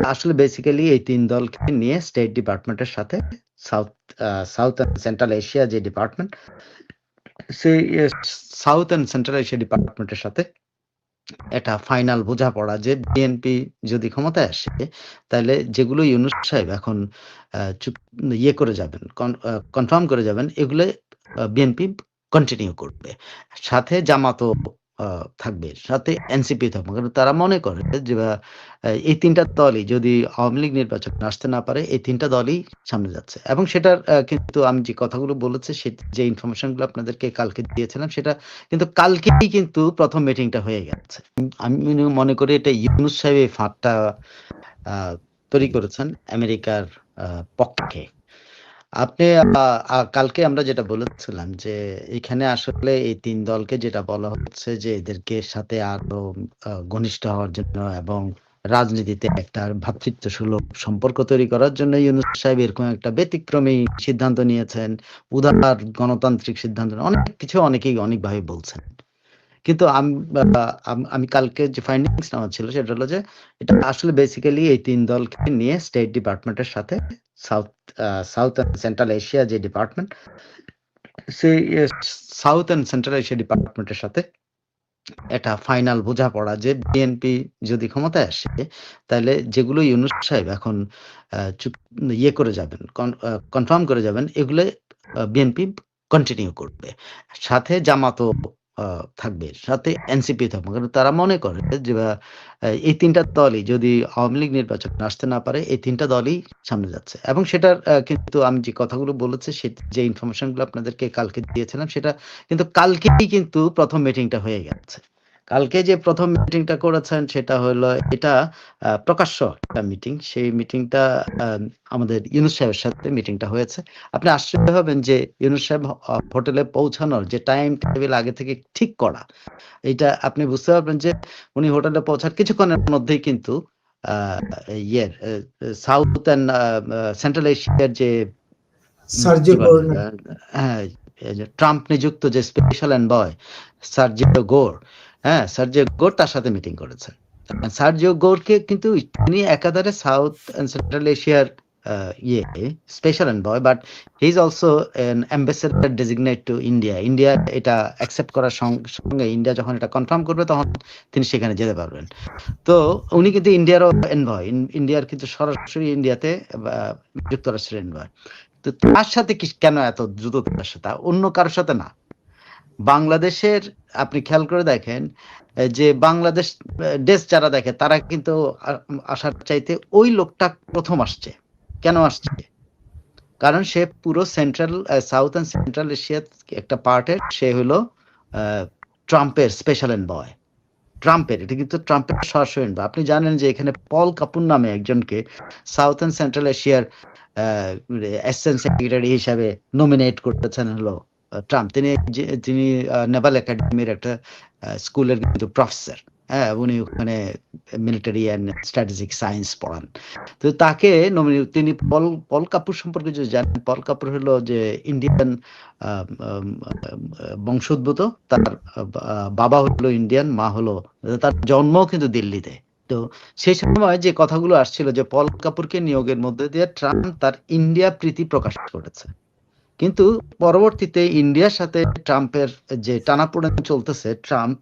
আসলে বেসিক্যালি এই তিন দলকে নিয়ে স্টেট ডিপার্টমেন্টের সাথে সাউথ সাউথ সেন্ট্রাল এশিয়া যে ডিপার্টমেন্ট সেই সাউথ অ্যান্ড সেন্ট্রাল এশিয়া ডিপার্টমেন্টের সাথে এটা ফাইনাল বোঝাপড়া যে বিএনপি যদি ক্ষমতায় আসে তাহলে যেগুলো ইউনুস সাহেব এখন চুপ- ইয়ে করে যাবেন কনফার্ম করে যাবেন এগুলো বিএনপি কন্টিনিউ করবে। সাথে জামাতও আহ, থাকবে। সাথে এনসিপি থাকবে। কারণ তারা মনে করে যে এই তিনটা দলই যদি আওয়ামী লীগ নির্বাচন আসতে না পারে এই তিনটা দলই সামনে যাচ্ছে। এবং সেটার কিন্তু আমি যে কথাগুলো বলেছি সে যে ইনফরমেশনগুলো আপনাদেরকে কালকে দিয়েছিলাম সেটা কিন্তু কালকেই কিন্তু প্রথম মিটিংটা হয়ে গেছে। আমি মনে করি এটা ইউনুস সাহেব এই আহ, তৈরি করেছেন আমেরিকার পক্ষে। আপনি কালকে আমরা যেটা বলেছিলাম যে, এখানে আসলে এই তিন দলকে যেটা বলা হচ্ছে যে, এদেরকে সাথে আরও ঘনিষ্ঠ হওয়ার জন্য এবং রাজনীতিতে একটা ভ্রাতৃত্ব সুলভ সম্পর্ক তৈরি করার জন্য ইউনুস সাহেব এরকম একটা ব্যতিক্রমী সিদ্ধান্ত নিয়েছেন। উদার গণতান্ত্রিক সিদ্ধান্ত, অনেক কিছু অনেকেই অনেকভাবে বলছেন। কিন্তু আমি কালকে যে ফাইন্ডিংস নেওয়া ছিল সেটা হলো যে এটা আসলে বেসিক্যালি এই তিন দলকে নিয়ে স্টেট ডিপার্টমেন্টের সাথে south south and central Asia যে ডিপার্টমেন্ট সেই সাউথ অ্যান্ড সেন্ট্রাল এশিয়া ডিপার্টমেন্টের সাথে এটা ফাইনাল বোঝাপড়া যে বিএনপি যদি ক্ষমতায় আসে তাহলে যেগুলো ইউনুস সাহেব এখন ইয়ে করে যাবেন কনফার্ম করে যাবেন এগুলো বিএনপি কন্টিনিউ করবে। সাথে জামাতও আহ, থাকবে। সাথে এনসিপি থাকবে। কারণ তারা মনে করে যে এই তিনটা দলই যদি আওয়ামী লীগ নির্বাচন আসতে না পারে, এই তিনটা দলই সামনে যাচ্ছে। এবং সেটার কিন্তু আমি যে কথাগুলো বলেছি, সে, যে ইনফরমেশনগুলো আপনাদেরকে কালকে দিয়েছিলাম, সেটা কিন্তু কালকেই কিন্তু প্রথম মিটিংটা হয়ে গেছে। কালকে যে প্রথম মিটিংটা করেছেন সেটা হলো এটা প্রকাশ্য একটা মিটিং সেই মিটিংটা আমাদের ইউনুস সাহেবের সাথে মিটিংটা হয়েছে। আপনি আশ্চর্য হবেন যে ইউনুস সাহেব হোটেলে পৌঁছানোর যে টাইম টেবিল আগে থেকে ঠিক করা এটা আপনি বুঝতে পারবেন যে উনি হোটেলে পৌঁছার কিছুক্ষণের মধ্যেই কিন্তু আহ, ইয়ের সাউথ অ্যান্ড সেন্ট্রাল এশিয়ার যে ট্রাম্প নিযুক্ত যে স্পেশাল এনবয় সার্জিও গোর হ্যাঁ সার্জিও গোর তার সাথে মিটিং করেছেন সার্জিও গোরকে কিন্তু তিনি একাধারে সাউথ এন্ড সেন্ট্রাল এশিয়ার ইয়ে special but he is also ambassador designate to India India এটা অ্যাকসেপ্ট করার সঙ্গে ইন্ডিয়া যখন এটা কনফার্ম করবে, তখন তিনি সেখানে যেতে পারবেন। তো উনি কিন্তু ইন্ডিয়ারও এনভয় ইন্ডিয়ার কিন্তু সরাসরি ইন্ডিয়াতে যুক্তরাষ্ট্রের এনভয় তো তার সাথে কেন এত দ্রুত তার সাথে? অন্য কারোর সাথে না। বাংলাদেশের, আপনি খেয়াল করে দেখেন যে বাংলাদেশ দেশ যারা দেখে, তারা কিন্তু আসার চাইতে ওই লোকটা প্রথম আসছে। কেন আসছে? কারণ সে পুরো সেন্ট্রাল সাউথ অ্যান্ড সেন্ট্রাল এশিয়ার একটা পার্টের, সে হলো ট্রাম্পের স্পেশাল এনবয় ট্রাম্পের, এটা কিন্তু ট্রাম্পের সরাসরি। আপনি জানেন যে এখানে পল কাপুর নামে একজনকে সাউথ অ্যান্ড সেন্ট্রাল এশিয়ার অ্যাসিস্ট্যান্ট সেক্রেটারি হিসাবে নমিনেট করতেছেন হলো। ট্রাম্প। তিনি তিনি নেভাল একাডেমির একটা স্কুলের কিন্তু প্রফেসর হ্যাঁ উনি ওখানে মিলিটারি অ্যান্ড স্ট্র্যাটেজিক সায়েন্স পড়ান। তো তাকে নমিনেট তিনি পল পল কাপুর সম্পর্কে যদি জানেন, পল কাপুর হলো যে ইন্ডিয়ান বংশোদ্ভূত, তার বাবা হলো ইন্ডিয়ান, মা হলো, তার জন্ম কিন্তু দিল্লিতে। তো সেই সময় যে কথাগুলো আসছিল যে পল কাপুরকে নিয়োগের মধ্যে দিয়ে ট্রাম্প তার ইন্ডিয়া প্রীতি প্রকাশ করেছে। কিন্তু পরবর্তীতে ইন্ডিয়ার সাথে ট্রাম্পের যে টানাপোড়েন চলতেছে ট্রাম্প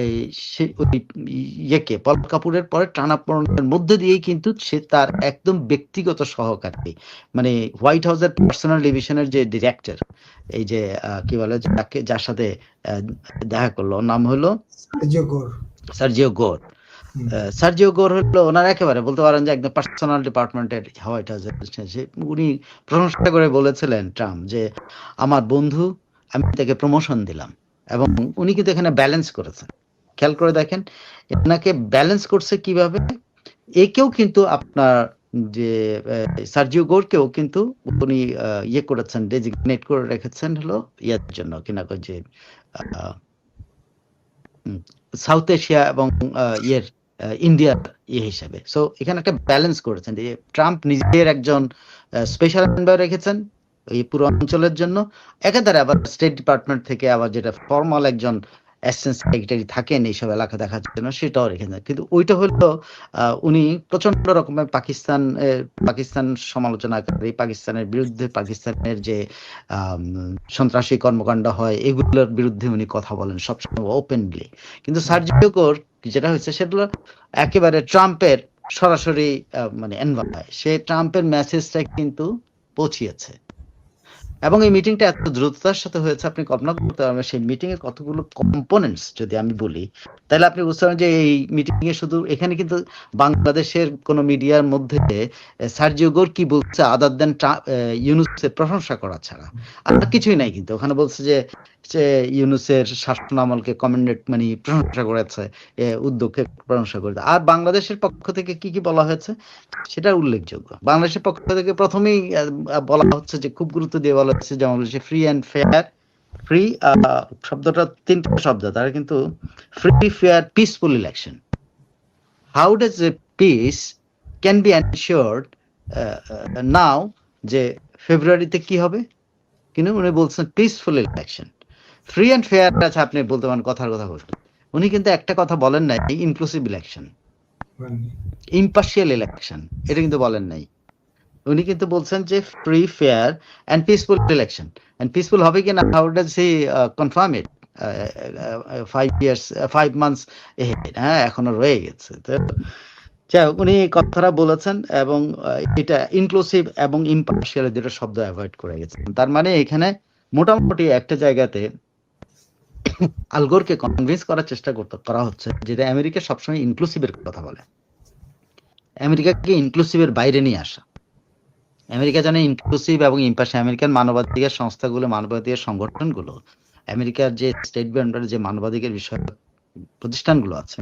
এই ইয়েকে পল কাপুরের পরে টানাপোড়েনের মধ্যে দিয়েই কিন্তু সে তার একদম ব্যক্তিগত সহকারী মানে হোয়াইট হাউসের পার্সোনাল ডিভিশনের যে ডিরেক্টর এই যে কি বলে যাকে যার সাথে দেখা করল নাম হলো সার্জিও গোর। সার্জিও গোর হলো ওনার একেবারে বলতে পারেন যে একদম পার্সোনাল ডিপার্টমেন্টের হোয়াইট হাউসের উনি প্রশংসা করে বলেছিলেন ট্রাম্প যে, আমার বন্ধু, আমি তাকে প্রমোশন দিলাম। এবং উনি কিন্তু এখানে ব্যালেন্স করেছেন। খেয়াল করে দেখেন, এনাকে ব্যালেন্স করছে কীভাবে? একেও কিন্তু আপনার যে সার্জিও গোরকেও কিন্তু উনি ইয়ে করেছেন ডেজিগনেট করে রেখেছেন হলো ইয়ার জন্য। কিনা যে সাউথ এশিয়া এবং ইয়ের ইন্ডিয়ার ইয়ে হিসাবে। সো এখানে একটা ব্যালেন্স করেছেন যে ট্রাম্প নিজের একজন স্পেশাল এনভায় রেখেছেন এই পুরো অঞ্চলের জন্য। একাধারে আবার স্টেট ডিপার্টমেন্ট থেকে আবার যেটা ফর্মাল একজন অ্যাসিস্ট্যান্ট সেক্রেটারি থাকেন এইসব এলাকা দেখার জন্য, সেটাও কিন্তু ওইটা হলো উনি প্রচণ্ড রকমের পাকিস্তান পাকিস্তান সমালোচনাকারী পাকিস্তানের বিরুদ্ধে পাকিস্তানের যে সন্ত্রাসী কর্মকাণ্ড হয়, এগুলোর বিরুদ্ধে উনি কথা বলেন সবসময় ওপেনলি কিন্তু সার্জিও যেটা হয়েছে সেগুলো একেবারে ট্রাম্পের সরাসরি মানে এনভায় সে ট্রাম্পের মেসেজটা কিন্তু পৌঁছিয়েছে। এবং এই মিটিংটা এত দ্রুততার সাথে হয়েছে, আপনি কল্পনা করতে পারবেন, সেই মিটিং এর কতগুলো কম্পোনেন্টস যদি আমি বলি তাহলে আপনি বুঝতে পারবেন যে এই মিটিং এ শুধু এখানে কিন্তু বাংলাদেশের কোন মিডিয়ার মধ্যে সার্জিও গোর কি বলছে আদার দেন ইউনুসের প্রশংসা করা ছাড়া? আর কিছুই নাই কিন্তু। ওখানে বলছে যে ইউনুসের শাসন আমলকে কমেন্ডেড মানে প্রশংসা করেছে উদ্যোগকে প্রশংসা করেছে। আর বাংলাদেশের পক্ষ থেকে কি কি বলা হয়েছে? সেটা উল্লেখযোগ্য। বাংলাদেশের পক্ষ থেকে প্রথমেই বলা হচ্ছে যে, খুব গুরুত্ব দিয়ে বলা হচ্ছে যেমন হচ্ছে ফ্রি অ্যান্ড ফেয়ার ফ্রি শব্দটা তিনটা শব্দ তারা কিন্তু free fair peaceful election how does a peace can be ensured now যে ফেব্রুয়ারিতে কি হবে? কিন্তু উনি বলছেন peaceful election free and fair আছে আপনি বলতে পারেন কথার কথা বলতে। উনি কিন্তু একটা কথা বলেন নাই ইনক্লুসিভ ইলেকশন ইম্পার্শিয়াল ইলেকশন এটা কিন্তু বলেন নাই। উনি কিন্তু বলছেন যে free fair and peaceful election and peaceful হবে কি না how does he confirm it five years five months হ্যাঁ এখনও রয়ে গেছে। তো যাই উনি কথাটা বলেছেন এবং এটা ইনক্লুসিভ এবং ইম্পার্শিয়াল দুটো শব্দ অ্যাভয়েড করে গেছেন। তার মানে এখানে মোটামুটি একটা জায়গাতে আলগোরকে কনভিন্স করার চেষ্টা করতে, করা হচ্ছে যেটা আমেরিকা সবসময় ইনক্লুসিভের কথা বলে। আমেরিকাকে ইনক্লুসিভের বাইরে নিয়ে আসা। আমেরিকা জানে ইনক্লুসিভ এবং ইম্পাসে আমেরিকান মানবাধিকার সংস্থাগুলো, মানবাধিকার সংগঠনগুলো, আমেরিকার যে স্টেট ব্যান্ডার যে মানবাধিকার বিষয় প্রতিষ্ঠানগুলো আছে,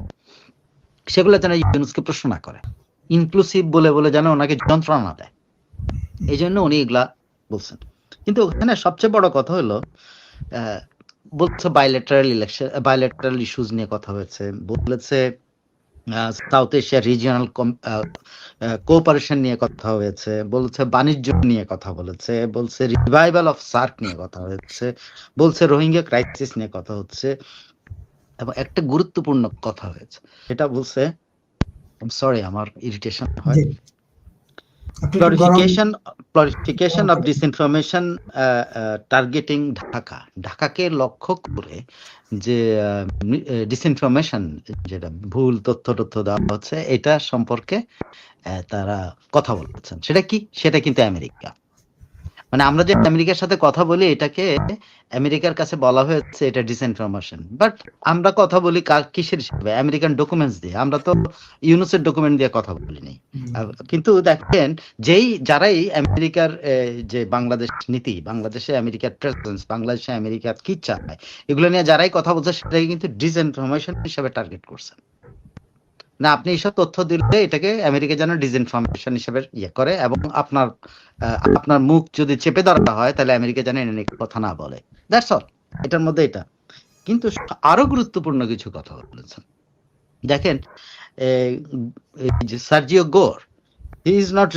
সেগুলো যেন ইউনুসকে প্রশ্ন না করে। ইনক্লুসিভ বলে বলে যেন ওনাকে যন্ত্রণা দেয়। এই জন্য উনি এগুলা বলছেন। কিন্তু ওখানে সবচেয়ে বড় কথা হলো বলছে বাইলেটারাল ইলেকশন বাইলেটারাল ইস্যুজ নিয়ে কথা হয়েছে, বলেছে সাউথ এশিয়া রিজিয়নাল কোঅপারেশন নিয়ে কথা হয়েছে, বলছে বাণিজ্য নিয়ে কথা বলেছে, বলছে রিভাইভাল অফ সার্ক নিয়ে কথা হয়েছে, বলছে রোহিঙ্গা ক্রাইসিস নিয়ে কথা হচ্ছে, এবং একটা গুরুত্বপূর্ণ কথা হয়েছে এটা বলছে সরি আমার ইরিটেশন হয় জি। আপনি একটু গরম- clarification clarification of disinformation targeting Dhaka ঢাকাকে লক্ষ্য করে যে ডিসইনফরমেশন যেটা ভুল তথ্য তথ্য দেওয়া হচ্ছে এটা সম্পর্কে আহ, তারা কথা বলছেন সেটা কি? সেটা কিন্তু আমেরিকা। মানে আমরা যে আমেরিকার সাথে কথা বলি এটাকে আমেরিকার কাছে বলা হয়েছে এটা ডিসইনফরমেশন বাট আমরা কথা বলি কিসের হিসেবে? আমেরিকান ডকুমেন্টস দিয়ে। আমরা তো ইউনুসের ডকুমেন্ট দিয়ে কথা বলিনি কিন্তু দেখেন যেই যারাই আমেরিকার যে বাংলাদেশ নীতি বাংলাদেশে আমেরিকার প্রেসেন্স বাংলাদেশে আমেরিকার কি চায় এগুলো নিয়ে যারাই কথা বলছে সেটাকে কিন্তু ডিসইনফরমেশন হিসেবে টার্গেট করছেন না, আপনি এইসব তথ্য দিলে এটাকে আমেরিকা যেন ডিসইনফরমেশন হিসেবে ইয়ে করে এবং আপনার আপনার মুখ যদি চেপে ধরা হয়, তাহলে আমেরিকা যেন এনে কথা না বলে। দ্যাটস অল এটার মধ্যে এটা। কিন্তু আরও গুরুত্বপূর্ণ কিছু কথা বলেছেন। দেখেন Sergio Gor he is not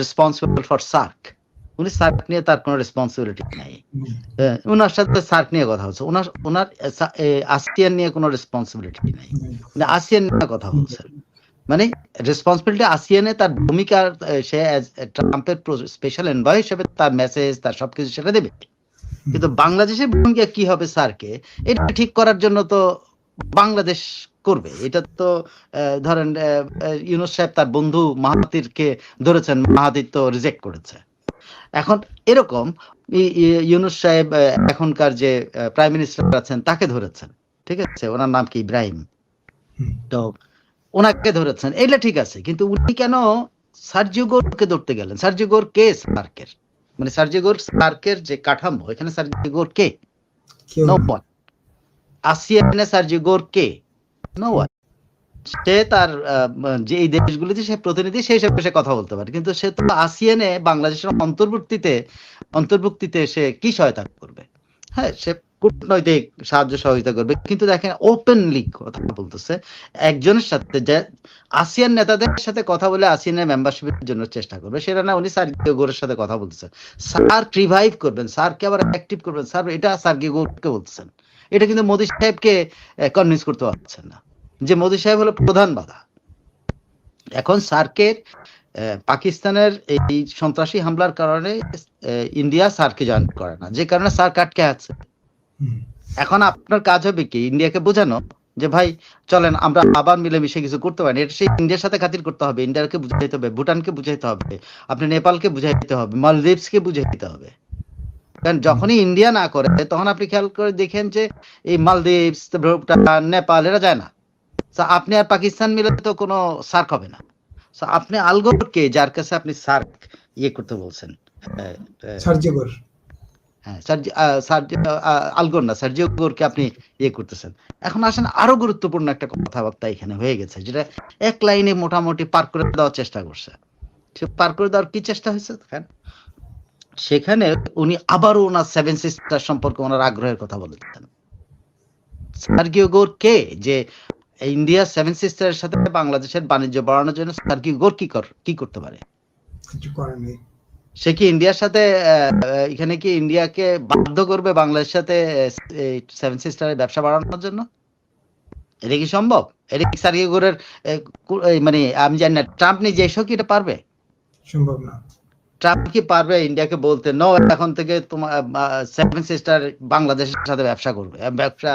responsible for SAARC উনি সার্ক নিয়ে তার কোনো রেসপন্সিবিলিটি নাই। ওনার সাথে সার্ক নিয়ে কথা হচ্ছে। ওনার ওনার আসিয়ান নিয়ে কোনো রেসপন্সিবিলিটি নাই। উনি আসিয়ান নিয়ে কথা বলছেন মানে রেসপন্সিবিলিটি আসিয়ানে তার ভূমিকা সে ট্রাম্পের স্পেশাল এনভয় হিসেবে তার মেসেজ তার সবকিছু সেটা দেবে। কিন্তু বাংলাদেশের ভূমিকা কি হবে স্যারকে এটা ঠিক করার জন্য তো বাংলাদেশ করবে। এটা তো ধরেন ইউনুস সাহেব তার বন্ধু মাহাতিরকে ধরেছেন মাহাতির তো রিজেক্ট করেছে। এখন এরকম ইউনুস সাহেব এখনকার যে প্রাইম মিনিস্টার আছেন তাকে ধরেছেন ঠিক আছে? ওনার নাম কি? ইব্রাহিম। তো ওনাকে ধরেছেন এটা ঠিক আছে কিন্তু উনি কেন সার্জিও গোরকে ধরতে গেলেন? সার্জিও গোর কে সার্কের? মানে সার্জিও গোর সার্কের যে কাঠামো এখানে সার্জিও গোর কে? নো। ওয়ান আসিয়ানে সার্জিও গোর কে? নো ওয়ান সে তার যে এই দেশগুলিতে সে প্রতিনিধি, সেই হিসাবে সে কথা বলতে পারে। কিন্তু সে তো আসিয়ানে বাংলাদেশের অন্তর্ভুক্তিতে অন্তর্ভুক্তিতে সে কি সহায়তা করবে? হ্যাঁ সে কূটনৈতিক সাহায্য সহযোগিতা করবে। কিন্তু দেখেন ওপেনলি কথা বলতেছে। একজনের সাথে যে আসিয়ান নেতাদের সাথে কথা বলে আসিয়ানের মেম্বারশিপের জন্য চেষ্টা করবে, সেটা না উনি সার্গিও গোরের সাথে কথা বলতেছেন স্যার রিভাইভ করবেন, স্যারকে আবার অ্যাক্টিভ করবেন। স্যার, এটা সার্গিও গোরকে বলতেছেন। এটা কিন্তু মোদী সাহেবকে কনভিন্স করতে পারছেন না। যে মোদী সাহেব হলো প্রধান বাধা। এখন সার্কের পাকিস্তানের এই সন্ত্রাসী হামলার কারণে ইন্ডিয়া সার্কে জয়েন করে না। যে কারণে সার্ক আটকে আছে। এখন আপনার কাজ হবে কি? ইন্ডিয়াকে বোঝানো যে ভাই চলেন আমরা আবার মিলেমিশে কিছু করতে পারি। এটা সেই ইন্ডিয়ার সাথে খাতির করতে হবে। ইন্ডিয়াকে বুঝাইতে হবে ভুটানকে বুঝাইতে হবে আপনি নেপালকে বুঝাইতে হবে মালদ্বীপসকে বুঝাইতে হবে। কারণ যখনই ইন্ডিয়া না করে তখন আপনি খেয়াল করে দেখেন যে এই মালদ্বীপ ভুটান নেপাল এরা যায় না। আপনি আর পাকিস্তান মিলে তো কোনো সার্ক হবে না। আপনি আলগোরকে যার কাছে আপনি সার্ক ইয়ে করতে বলছেন সার্জিগর হ্যাঁ আলগোর না আপনি ইয়ে করতেছেন। এখন আসেন আরও গুরুত্বপূর্ণ একটা কথাবার্তা এখানে হয়ে গেছে যেটা এক লাইনে মোটামুটি পার করে দেওয়ার চেষ্টা করছে। সে পার করে দেওয়ার কি চেষ্টা হয়েছে? দেখেন সেখানে উনি আবারও ওনার সেভেন সিস্টার সম্পর্কে ওনার আগ্রহের কথা বলেছেন সার্গিও গোর কে? যে ইন্ডিয়া সেভেন সিস্টারের সাথে বাংলাদেশের বাণিজ্য বাড়ানোর জন্য সার্গিও গোর কি কর কি করতে পারে? কিছু করেন সে কি ইন্ডিয়ার সাথে এখানে কি ইন্ডিয়াকে বাধ্য করবে বাংলাদেশের সাথে সেভেন সিস্টারের ব্যবসা বাড়ানোর জন্য? এটা কি সম্ভব? এটা কি সার্গিগোরের মানে আমি জানি না ট্রাম্প নিজে এসেও কি এটা পারবে? সম্ভব না। ট্রাম্প কি পারবে ইন্ডিয়াকে বলতে? ন এখন থেকে তোমার সেভেন সিস্টার বাংলাদেশের সাথে ব্যবসা করবে ব্যবসা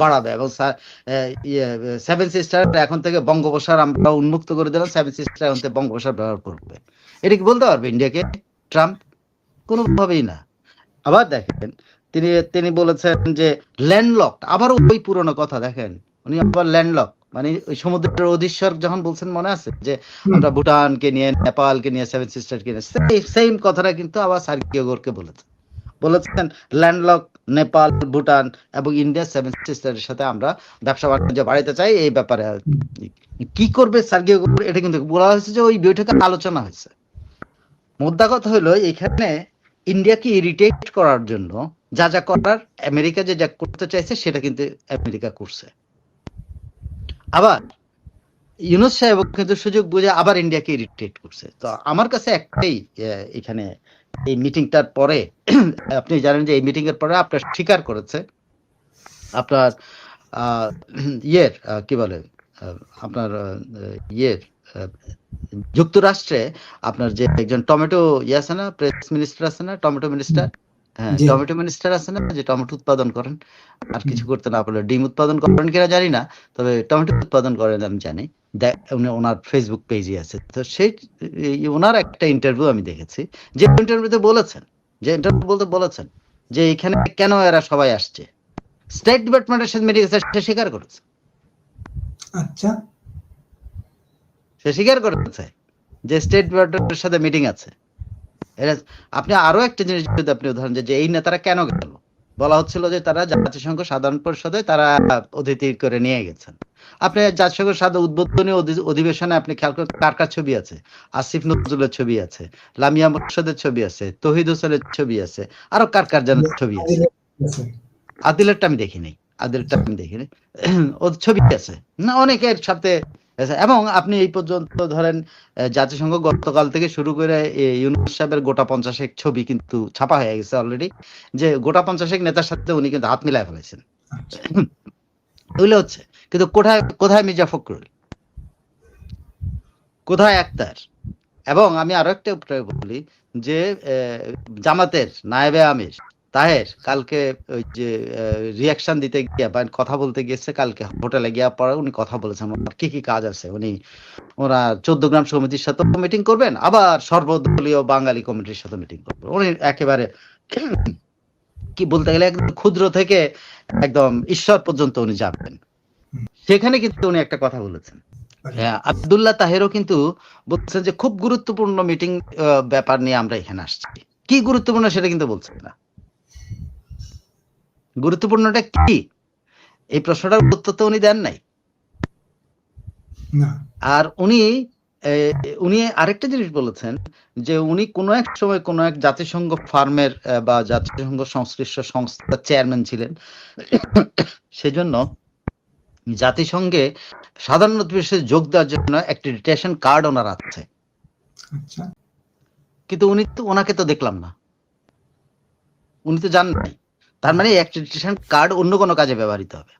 বাড়াবে এবং সেভেন সিস্টার এখন থেকে বঙ্গোপসাগর আমরা উন্মুক্ত করে দিলাম সেভেন সিস্টার এখন থেকে বঙ্গোপসাগর ব্যবহার করবে। এটা কি বলতে পারবে ইন্ডিয়াকে, ট্রাম্প? কোনোভাবেই না। আবার দেখেন, তিনি তিনি বলেছেন যে ল্যান্ডলক আবার ওই পুরনো কথা দেখেন, উনি আবার ল্যান্ডলক মানে ওই সমুদ্রের অধীশ্বর যখন বলছেন মনে আছে যে আমরা ভুটানকে নিয়ে নেপালকে নিয়ে সেভেন সিস্টারকে নিয়ে সেম কথাটা কিন্তু আবার সার্কিও গোরকে বলেছেন বলেছেন ল্যান্ডলক নেপাল ভুটান এবং ইন্ডিয়া সেভেন সিস্টারের সাথে আমরা ব্যবসা বাণিজ্য বাড়াইতে চাই। এই ব্যাপারে কি। করবে সার্কিও গোর? এটা কিন্তু বলা হয়েছে যে ওই বৈঠকে আলোচনা হয়েছে। মুদ্রা কথা হলো এখানে ইন্ডিয়াকে ইরিটেট করার জন্য যা যা করার আমেরিকা যে যা করতে চাইছে সেটা কিন্তু আমেরিকা করছে। আবার ইউনুস সাহেব কিন্তু সুযোগ বুঝে আবার ইন্ডিয়াকে ইরিটেট করছে। তো আমার কাছে একটাই এখানে এই মিটিংটার পরে, আপনি জানেন যে এই মিটিং এর পরে আপনার স্বীকার করেছে, আপনার ইয়ের কি বলে আপনার ইয়ের যুক্তরাষ্ট্রে আপনার যে একজন টমেটো ইয়ে আছে না প্রেস মিনিস্টার আছে না, টমেটো মিনিস্টার হ্যাঁ টমেটো মিনিস্টার আছে না যে টমেটো উৎপাদন করেন আর কিছু করতে না পারলে ডিম উৎপাদন করেন কিনা জানি না তবে টমেটো উৎপাদন করেন আমি জানি। উনি ওনার ফেসবুক পেজে আছে। তো সেই ওনার একটা ইন্টারভিউ আমি দেখেছি যে ইন্টারভিউতে বলেছেন যে ইন্টারভিউ বলতে বলেছেন যে এখানে কেন এরা সবাই আসছে? স্টেট ডিপার্টমেন্টের সাথে মিটিং সে স্বীকার করেছে। আচ্ছা। সে স্বীকার করেছে যে স্টেট ডিপার্টমেন্টের সাথে মিটিং আছে। আপনি আরও একটা জিনিস যদি আপনি উদাহরণ যে এই নেতারা কেন গেল বলা হচ্ছিল যে, তারা জাতিসংঘ সাধারণ পরিষদে তারা অতিথি করে নিয়ে গেছেন আপনি জাতিসংঘ সাধারণ উদ্বোধনী অধিবেশনে আপনি খেয়াল করেন কার কার ছবি আছে আসিফ নজরুলের ছবি আছে, লামিয়া মোর্শেদের ছবি আছে, তহিদ হোসেনের ছবি আছে, আরও কার কার যেন ছবি আছে। আদিলেরটা আমি দেখিনি, আদিলেরটা আমি দেখিনি ওর ছবি আছে না, অনেকের সাথে। এবং আপনি এই পর্যন্ত ধরেন জাতিসংঘ গতকাল থেকে শুরু করে ইউনুস সাহেবের গোটা পঞ্চাশেক ছবি কিন্তু ছাপা হয়ে গেছে অলরেডি যে গোটা পঞ্চাশেক নেতার সাথে উনি কিন্তু হাত মিলায় ফেলেছেন আচ্ছা। ওইগুলো হচ্ছে কিন্তু কোথায় কোথায় মির্জা ফখরুল কোথায় আক্তার এবং আমি আরও একটা বলি যে জামাতের নায়েবে আমির তাহের কালকে ওই যে রিয়াকশন দিতে গিয়ে বা কথা বলতে গিয়েছে কালকে হোটেলে গিয়ে পরে উনি কথা বলেছেন। ওনার কি কি কাজ আছে? উনি ওরা চোদ্দ গ্রাম সমিতির সাথে মিটিং করবেন আবার সর্বদলীয় বাঙালি কমিটির সাথে মিটিং করবেন। উনি একেবারে কি বলতে গেলে একদম ক্ষুদ্র থেকে একদম ঈশ্বর পর্যন্ত উনি যাবেন। সেখানে কিন্তু উনি একটা কথা বলেছেন। হ্যাঁ, আব্দুল্লাহ তাহেরও কিন্তু বলছেন যে খুব গুরুত্বপূর্ণ মিটিং ব্যাপার নিয়ে আমরা এখানে আসছি। কি গুরুত্বপূর্ণ সেটা কিন্তু বলছেন না। গুরুত্বপূর্ণটা কি? এই প্রশ্নটার উত্তর তো উনি দেন নাই। আর উনি উনি আরেকটা জিনিস বলেছেন যে উনি কোনো এক সময় কোনো এক জাতিসংঘ ফার্মের বা জাতিসংঘ সংশ্লিষ্ট সংস্থার চেয়ারম্যান ছিলেন। সেজন্য জাতিসংঘে সাধারণ অধিবেশনে যোগ দেওয়ার জন্য একটি রিটেশন কার্ড ওনার আছে। আচ্ছা। কিন্তু উনি তো ওনাকে তো দেখলাম না। উনি তো জান নাই। তার মানে অ্যাক্রেডিটেশন কার্ড অন্য কোনো কাজে ব্যবহৃত হবে।